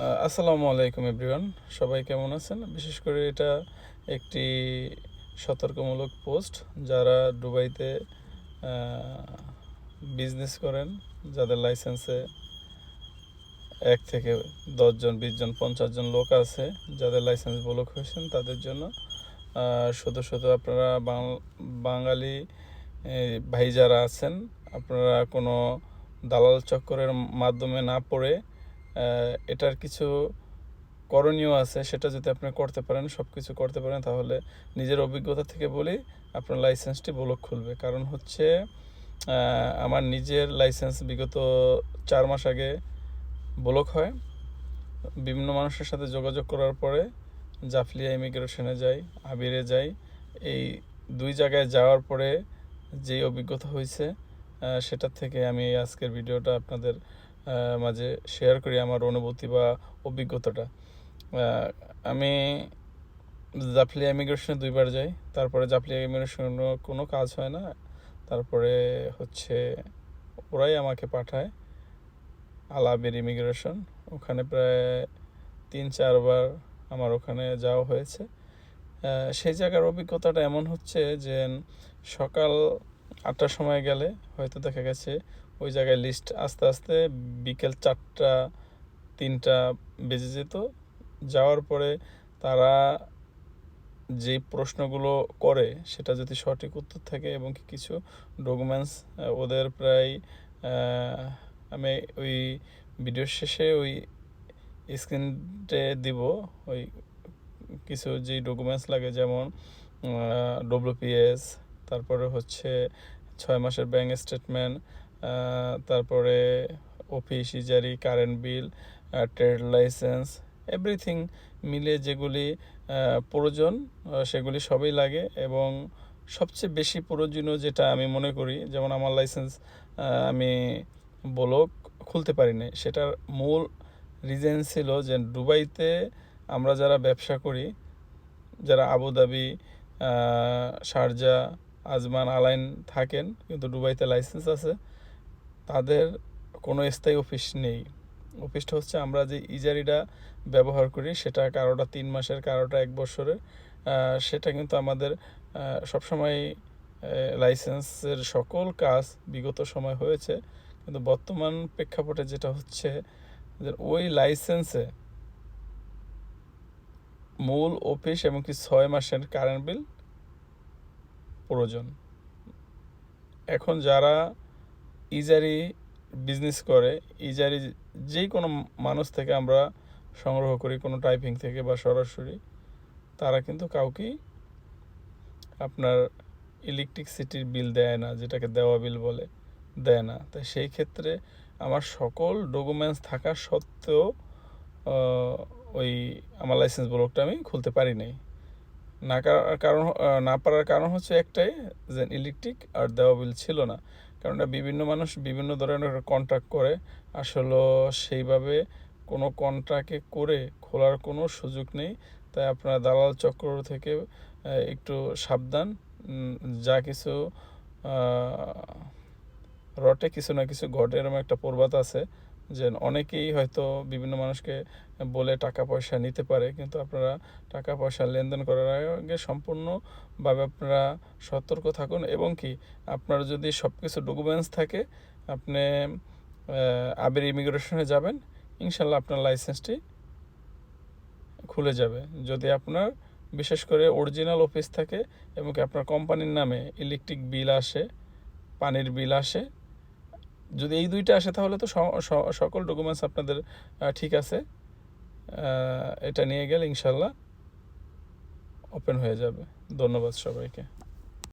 আসসালামু আলাইকুম এভরিওয়ান। সবাই কেমন আছেন? বিশেষ করে এটা একটি সতর্কমূলক পোস্ট যারা দুবাইতে বিজনেস করেন, যাদের লাইসেন্সে এক থেকে দশজন বিশজন পঞ্চাশ জন লোক আছে, যাদের লাইসেন্স ব্লক হয়েছেন, তাদের জন্য শুধু শুধু আপনারা বাঙালি ভাই যারা আছেন, আপনারা কোনো দালাল চক্করের মাধ্যমে না পড়ে এটার কিছু করণীয় আছে, সেটা যদি আপনি করতে পারেন সব কিছু করতে পারেন, তাহলে নিজের অভিজ্ঞতা থেকে বলি আপনার লাইসেন্সটি ব্লক খুলবে। কারণ হচ্ছে আমার নিজের লাইসেন্স বিগত চার মাস আগে ব্লক হয়। বিভিন্ন মানুষের সাথে যোগাযোগ করার পরে জাফলিয়া ইমিগ্রেশনে যাই, আবিরে যাই, এই দুই জায়গায় যাওয়ার পরে যেই অভিজ্ঞতা হয়েছে সেটার থেকে আমি আজকের ভিডিওটা আপনাদের মাঝে শেয়ার করি আমার অনুভূতি বা অভিজ্ঞতাটা। আমি জাফলিয়া ইমিগ্রেশনে দুইবার যাই, তারপরে জাফলিয়া ইমিগ্রেশন কোনো কাজ হয় না, তারপরে হচ্ছে ওরাই আমাকে পাঠায় আলাবের ইমিগ্রেশন ওখানে প্রায় তিন, চারবার আমার ওখানে যাওয়া হয়েছে। সেই জায়গার অভিজ্ঞতাটা এমন হচ্ছে যে সকাল আটটার সময় গেলে হয়তো দেখা গেছে ওই জায়গায় লিস্ট আস্তে আস্তে বিকেল চারটা, তিনটা বেজে যেত। যাওয়ার পরে তারা যে প্রশ্নগুলো করে সেটা যদি সঠিক উত্তর থাকে এবং কিছু ডকুমেন্টস ওদের প্রায় আমি ওই ভিডিওর শেষে ওই স্ক্রিনটে দিব। ওই কিছু যে ডকুমেন্টস লাগে যেমন ডব্লিউপিএস তারপরে হচ্ছে ছয় মাসের ব্যাংক স্টেটমেন্ট তারপরে office, ইজারি current bill trade licence everything মিলে যেগুলি প্রয়োজন সেগুলি সবই লাগে এবং সবচেয়ে বেশি প্রয়োজনীয় যেটা আমি মনে করি, যেমন আমার লাইসেন্স আমি ব্লক খুলতে পারি পারিনি সেটার মূল রিজন ছিল যে দুবাইতে আমরা যারা ব্যবসা করি, যারা আবুধাবি শারজা, আজমান, আলাইন থাকেন, কিন্তু দুবাইতে লাইসেন্স আছে তাদের কোনো স্থায়ী অফিস নেই। অফিসটা হচ্ছে আমরা যে ইজারিটা ব্যবহার করি, সেটা কারোটা তিন মাসের, কারোটা এক বছরের। সেটা কিন্তু আমাদের সবসময় লাইসেন্সের সকল কাজ বিগত সময় হয়েছে। কিন্তু বর্তমান প্রেক্ষাপটে যেটা হচ্ছে যে ওই লাইসেন্সে মূল অফিস এবং কি ছয় মাসের কারেন্ট বিল প্রয়োজন। এখন যারা ইজারি বিজনেস করে, ইজারি যেই কোনো মানুষ থেকে আমরা সংগ্রহ করি, কোনো টাইপিং থেকে বা সরাসরি, তারা কিন্তু কাউকেই আপনার ইলেকট্রিসিটির বিল দেয় না, যেটাকে দেওয়া বিল বলে, দেয় না। তাই সেই ক্ষেত্রে আমার সকল ডকুমেন্টস থাকা সত্ত্বেও ওই আমার লাইসেন্স ব্লকটা আমি খুলতে পারি নাই। না কার- কারণ না পারার কারণ হচ্ছে একটাই যে ইলেকট্রিক আর দেওয়া বিল ছিল না। কারণ বিভিন্ন মানুষ বিভিন্ন ধরনের কন্ট্রাক্ট করে। আসলে সেইভাবে কোনো কন্ট্রাক্টে করে খোলার কোনো সুযোগ নেই। তাই আপনার দালাল চক্র থেকে একটু সাবধান। যা কিছু রটে কিছু না কিছু ঘটে, এরকম একটা প্রবাদ আছে। যে অনেকেই হয়তো বিভিন্ন মানুষকে বলে টাকা পয়সা নিতে পারে, কিন্তু আপনারা টাকা পয়সা লেনদেন করার আগে সম্পূর্ণভাবে আপনারা সতর্ক থাকুন এবং কি, আপনার যদি সব কিছু ডকুমেন্টস থাকে, আপনি আবির ইমিগ্রেশনে যাবেন, ইনশাল্লাহ আপনার লাইসেন্সটি খুলে যাবে। যদি আপনার বিশেষ করে অরিজিনাল অফিস থাকে এবং আপনার কোম্পানির নামে ইলেকট্রিক বিল আসে, পানির বিল আসে যদি এই দুইটা আসে তাহলে তো সকল ডকুমেন্টস আপনাদের ঠিক আছে। এটা নিয়ে গেলে ইনশাল্লাহ ওপেন হয়ে যাবে। ধন্যবাদ সবাইকে।